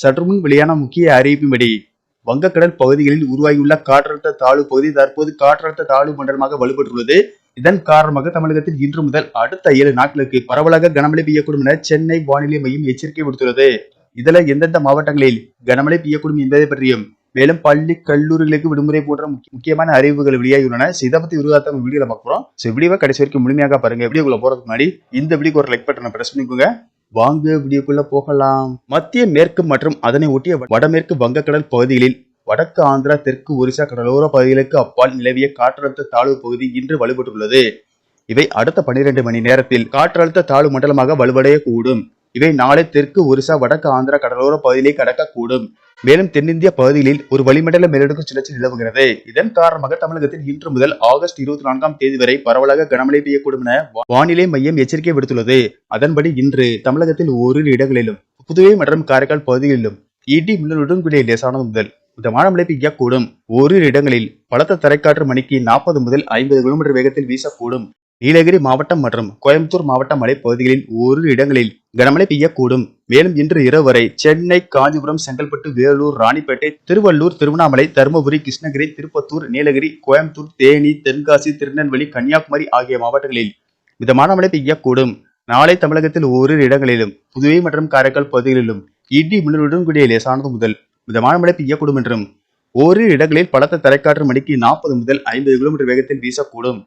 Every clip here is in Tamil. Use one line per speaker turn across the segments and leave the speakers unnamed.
சற்றுமுன் வெளியான முக்கிய அறிவிப்பின்படி வங்கக்கடல் பகுதிகளில் உருவாகியுள்ள காற்றழுத்த தாழ்வு பகுதி தற்போது காற்றழுத்த தாழ்வு மண்டலமாக வலுப்பெற்றுள்ளது இதன் காரணமாக தமிழகத்தில் இன்று முதல் அடுத்த ஏழு நாட்களுக்கு பரவலாக கனமழை பெய்யக்கூடும் என சென்னை வானிலை மையம் எச்சரிக்கை விடுத்துள்ளது இதில் எந்தெந்த மாவட்டங்களில் கனமழை பெய்யக்கூடும் என்பதை பற்றியும் மேலும் பள்ளி கல்லூரிகளுக்கு விடுமுறை போன்ற முக்கியமான அறிவுகள் வெளியாகியுள்ளன இதை பத்தி உருவாத்த வீடியோல பார்க்க வீடியோவை கடைசி வரைக்கும் முழுமையாக பாருங்க வீடியோக்குள்ள போறதுக்கு முன்னாடி இந்த வீடியோக்கு ஒரு லைக் பட்டனை பிரஸ் பண்ணிக்கோங்க வாங்க வீடியோக்குள்ள போகலாம் மத்திய மேற்கு மற்றும் அதனை ஒட்டிய வடமேற்கு வங்கக்கடல் பகுதிகளில் வடக்கு ஆந்திரா தெற்கு ஒரிசா கடலோர பகுதிகளுக்கு அப்பால் நிலவிய காற்றழுத்த தாழ்வு பகுதி இன்று வலுப்பட்டுள்ளது இவை அடுத்த பனிரெண்டு மணி நேரத்தில் காற்றழுத்த தாழ்வு மண்டலமாக வலுவடைய கூடும் இவை நாளை தெற்கு ஒரிசா வடக்கு ஆந்திரா கடலோர பகுதியிலே கடக்கக்கூடும் மேலும் தென்னிந்திய பகுதிகளில் ஒரு வளிமண்டல மேலடுக்கு சுழற்சி நிலவுகிறது இதன் காரணமாக தமிழகத்தில் இன்று முதல் ஆகஸ்ட் இருபத்தி நான்காம் தேதி வரை பரவலாக கனமழை பெய்யக்கூடும் என வானிலை மையம் எச்சரிக்கை விடுத்துள்ளது அதன்படி இன்று தமிழகத்தில் ஓரிரு இடங்களிலும் புதுவை மற்றும் காரைக்கால் பகுதிகளிலும் இடி மின்னலுடன் கூடிய லேசானது முதல் மிதமான மழை பெய்யக்கூடும் ஓரிரு இடங்களில் பலத்த தரைக்காற்று மணிக்கு நாற்பது முதல் ஐம்பது கிலோமீட்டர் வேகத்தில் வீசக்கூடும் நீலகிரி மாவட்டம் மற்றும் கோயம்புத்தூர் மாவட்ட மலைப்பகுதிகளில் ஓரிரு இடங்களில் கனமழை பெய்யக்கூடும் மேலும் இன்று இரவு வரை சென்னை காஞ்சிபுரம் செங்கல்பட்டு வேலூர் ராணிப்பேட்டை திருவள்ளூர் திருவண்ணாமலை தருமபுரி கிருஷ்ணகிரி திருப்பத்தூர் நீலகிரி கோயம்புத்தூர் தேனி தென்காசி திருநெல்வேலி கன்னியாகுமரி ஆகிய மாவட்டங்களில் மிதமான மழை பெய்யக்கூடும் நாளை தமிழகத்தில் ஓரிரு இடங்களிலும் புதுவை மற்றும் காரைக்கால் பகுதிகளிலும் இடி மின்னலுடன் கூடிய லேசானது முதல் மிதமான மழை பெய்யக்கூடும் என்றும் ஓரிரு இடங்களில் பலத்த தரைக்காற்று மணிக்கு நாற்பது முதல் ஐம்பது கிலோமீட்டர் வேகத்தில் வீசக்கூடும்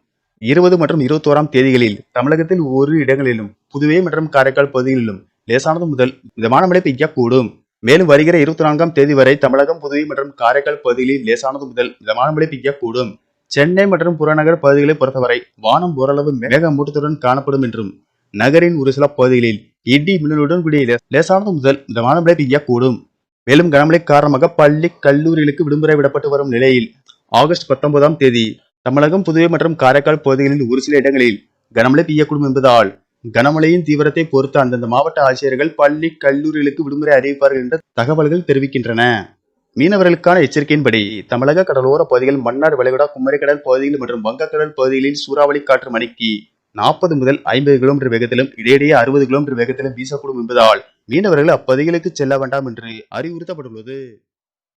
இருபது மற்றும் இருபத்தோராம் தேதிகளில் தமிழகத்தில் ஒரு இடங்களிலும் புதுவை மற்றும் காரைக்கால் பகுதிகளிலும் லேசானது முதல் மிதமான மழை பெய்யக்கூடும் மேலும் வருகிற இருபத்தி நான்காம் தேதி வரை தமிழகம் புதுவை மற்றும் காரைக்கால் பகுதிகளில் லேசானது முதல் மிதமான மழை பெய்யக்கூடும் சென்னை மற்றும் புறநகர் பகுதிகளை பொறுத்தவரை வானம் ஓரளவு மேக மூட்டத்துடன் காணப்படும் என்றும் நகரின் ஒரு சில பகுதிகளில் இடி மின்னலுடன் கூடிய லேசானது முதல் மிதமான மழை பெய்யக்கூடும் மேலும் கனமழை காரணமாக பள்ளி கல்லூரிகளுக்கு விடுமுறை விடப்பட்டு வரும் நிலையில் ஆகஸ்ட் பத்தொன்பதாம் தேதி தமிழகம் புதுவை மற்றும் காரைக்கால் பகுதிகளில் ஒரு சில இடங்களில் கனமழை பெய்யக்கூடும் என்பதால் கனமழையின் தீவிரத்தை பொறுத்து அந்தந்த மாவட்ட ஆட்சியர்கள் பள்ளி கல்லூரிகளுக்கு விடுமுறை அறிவிப்பார்கள் என்ற தகவல்கள் தெரிவிக்கின்றன மீனவர்களுக்கான எச்சரிக்கையின்படி தமிழக கடலோர பகுதிகள் மன்னார் வளைகுடா குமரிக்கடல் பகுதிகள் மற்றும் வங்கக்கடல் பகுதிகளில் சூறாவளி காற்று மணிக்கு நாற்பது முதல் ஐம்பது கிலோமீட்டர் வேகத்திலும் இடையிடையே அறுபது கிலோமீட்டர் வேகத்திலும் வீசக்கூடும் என்பதால் மீனவர்கள் அப்பகுதிகளுக்கு செல்ல வேண்டாம் என்று அறிவுறுத்தப்பட்டுள்ளது